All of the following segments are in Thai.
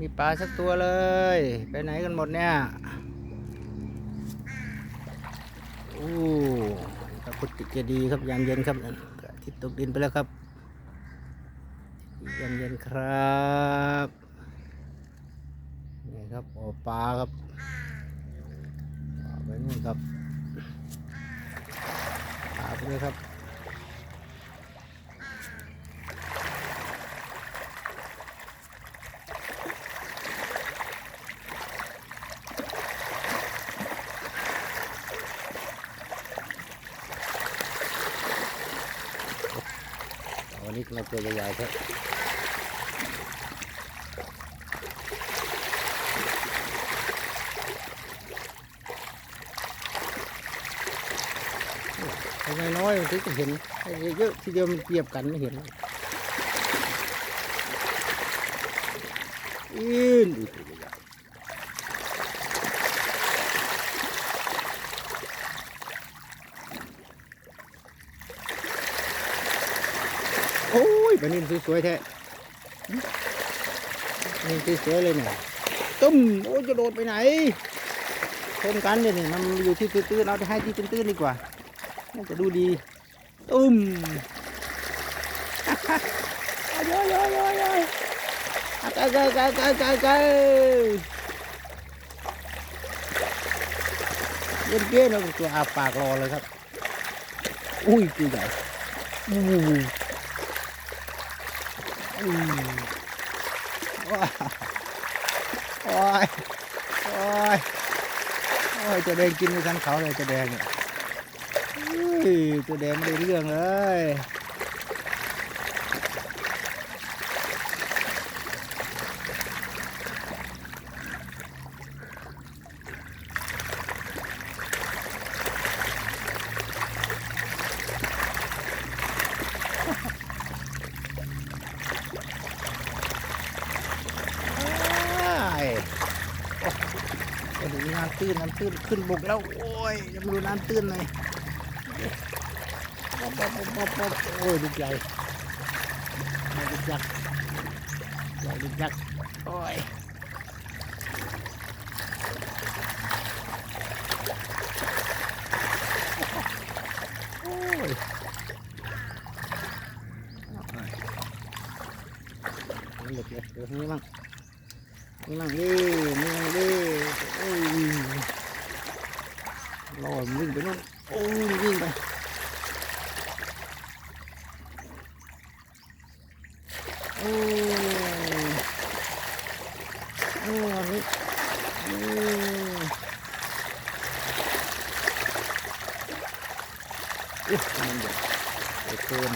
มีปลาสักตัวเลย ไปไหนกันหมดเนี่ยอู้พระพุทธเจดีย์ครับยามเย็นครับพระอาทิตย์ตกดินไปแล้วครับยามเย็นครับนี่ครับโอปลาครับปลาไปนู่นครับปลาไปเลยครับ นนี้เราตัวใหญ่ๆครับน้อยๆมันถึงจะเห็นเยอะทีเดียวมันเกียบกันไม่เห็นอินดูตัวใหญ่โอ้ย ปลานินสวยๆแท้นินสวยๆเลยเนี่ยตุ้มโอ้ยจะโดดไปไหนชนกันเลยเนี่ยมันอยู่ที่ตื้นๆเราจะให้ที่ตื้นๆดีกว่าน่าจะดูดีตุ้มโยโยโยโยไกลไกลไกลไกลไกลไกลเย็นเกี้ยนะตัวอาปากรอเลยครับ อุ้ยตัวใหญ่ อู้อู้ว้าวโอ้ยโอ้ยโอ้ยจะแดงกินไม่ทันเขาเลยจะแดงเนี่ยอุ้ยตัวแดงไม่ได้เรื่องเลยอ้ายโอ้โหน้ำ ตื้นน้ำตื้นขึ้นบกแล้ว โอ้ยจะมาดูน้ำตื้นหน่อยป๊อปป๊อปป๊อปป๊อปโอ้ยลูกใหญ่ลูกยักษ์ใหญ่ลูกยักษ์โอ้ยโอ้ยนี่หลุดเลยเดี๋ยวนี้มั่ง นี่มั่งดินี่มั่งดิโอ้ยรอมันวิ่งไปนู่นโอ้ยวิ่งไปโอ้โอ้อันนี้โอ้อุ๊ยมันใหญ่ใหญ่เกิน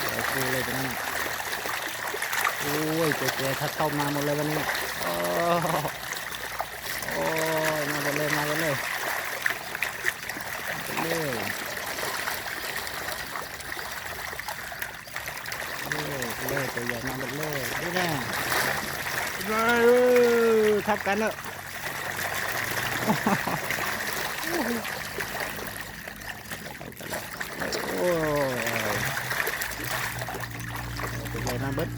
ใหญ่เกินเลยตรงนั้นน่ะ โอ้ยเจ๊ๆถ้าเข้ามาหมดเลยวันนี้โอ้โอ้ยมาหมดเลยมาหมดเลยเลยเล่เล่ตัวใหญ่มาหมดเลยนี่แน่เออทับกันเนอะโอ้ยตัวใหญ่มา เบิด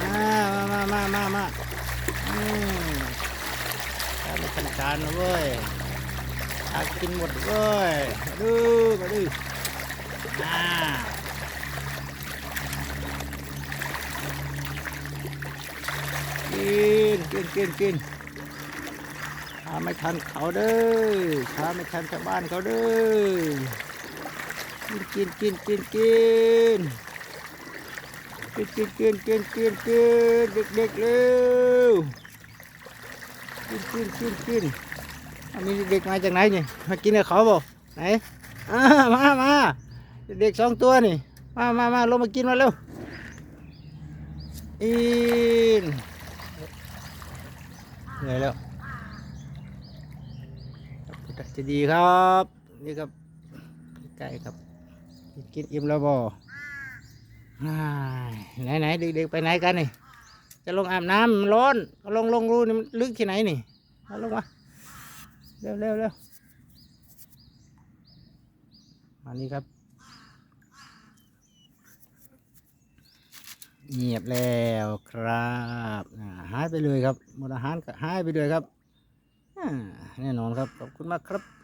มามามามามาอืมการไม่ทันการนะเว้ยอยากกินหมดเว้ยมาดูมาดูอ่ากินกินกินกินถ้าไม่ทันเขาเด้อถ้าไม่ทันชาวบ้านเขาเด้อกินกินกินกินกิน กินกินกินกินกินเด็กเด็กเร็วกินกินกินกินอันนี้เด็กมาจากไหนเนี่ยมากินกับเขาบ่ไหนอ่ามามาเด็กสองตัวนี่มามามาลงมากินมาเร็วอินเหนื่อยแล้วจะดีครับ นี่ครับไก่ครับ กินอิ่มแล้วบ่อ้าย ไหนไหนเด็กๆไปไหนกันนี่ จะลงอาบน้ำร้อนลงลงรูนี่มันลึกที่ไหนนี่เอาลงมาเร็วเร็วเร็วมานี่ครับ เงียบแล้วครับหายไปเลยครับหมดอาหารก็หายไปเลยครับแน่นอนครับขอบคุณมากครับ